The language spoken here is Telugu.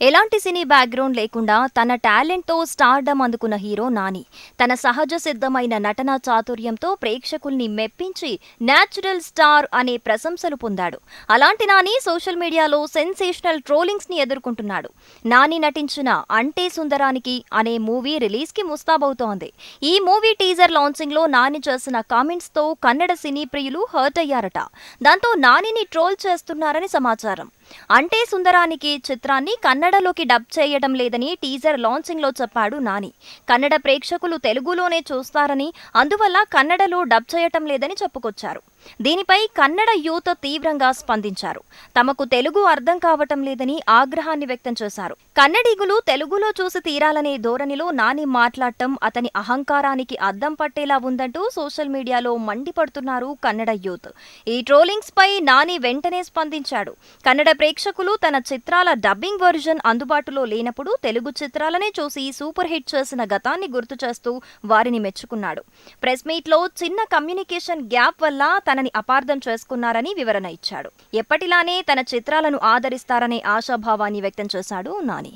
ఎలాంటి సినీ బ్యాక్గ్రౌండ్ లేకుండా తన టాలెంట్తో స్టార్డమ్ అందుకున్న హీరో నాని. తన సహజ సిద్ధమైన నటనా చాతుర్యంతో ప్రేక్షకుల్ని మెప్పించి న్యాచురల్ స్టార్ అనే ప్రశంసలు పొందాడు. అలాంటి నాని సోషల్ మీడియాలో సెన్సేషనల్ ట్రోలింగ్స్ని ఎదుర్కొంటున్నాడు. నాని నటించిన అంటే సుందరానికి అనే మూవీ రిలీజ్కి ముస్తాబవుతోంది. ఈ మూవీ టీజర్ లాంచింగ్లో నాని చేసిన కామెంట్స్తో కన్నడ సినీ ప్రియులు హర్ట్ అయ్యారట. దాంతో నానిని ట్రోల్ చేస్తున్నారని సమాచారం. అంటే సుందరానికి చిత్రాన్ని కన్నడలోకి డబ్ చేయడం లేదని టీజర్ లాంచింగ్లో చెప్పాడు నాని. కన్నడ ప్రేక్షకులు తెలుగులోనే చూస్తారని అందువల్ల కన్నడలో డబ్ చేయటం లేదని చెప్పుకొచ్చారు. దీనిపై కన్నడ యూత్ తీవ్రంగా స్పందించారు. తమకు తెలుగు అర్థం కావటం లేదని ఆగ్రహాన్ని వ్యక్తం చేశారు. కన్నడిగులు తెలుగులో చూసి తీరాలనే ధోరణిలో నాని మాట్లాడటం అతని అహంకారానికి అద్దం పట్టేలా ఉందంటూ సోషల్ మీడియాలో మండిపడుతున్నారు కన్నడ యూత్. ఈ ట్రోలింగ్స్ పై నాని వెంటనే స్పందించాడు. కన్నడ ప్రేక్షకులు తన చిత్రాల డబ్బింగ్ వర్జన్ అందుబాటులో లేనప్పుడు తెలుగు చిత్రాలనే చూసి సూపర్ హిట్ చేసిన గతాన్ని గుర్తు చేస్తూ వారిని మెచ్చుకున్నాడు. ప్రెస్ మీట్లో చిన్న కమ్యూనికేషన్ గ్యాప్ వల్ల తనని అపార్థం చేసుకున్నారని వివరణ ఇచ్చాడు. ఎప్పటిలానే తన చిత్రాలను ఆదరిస్తారనే ఆశాభావాన్ని వ్యక్తం చేశాడు నాని.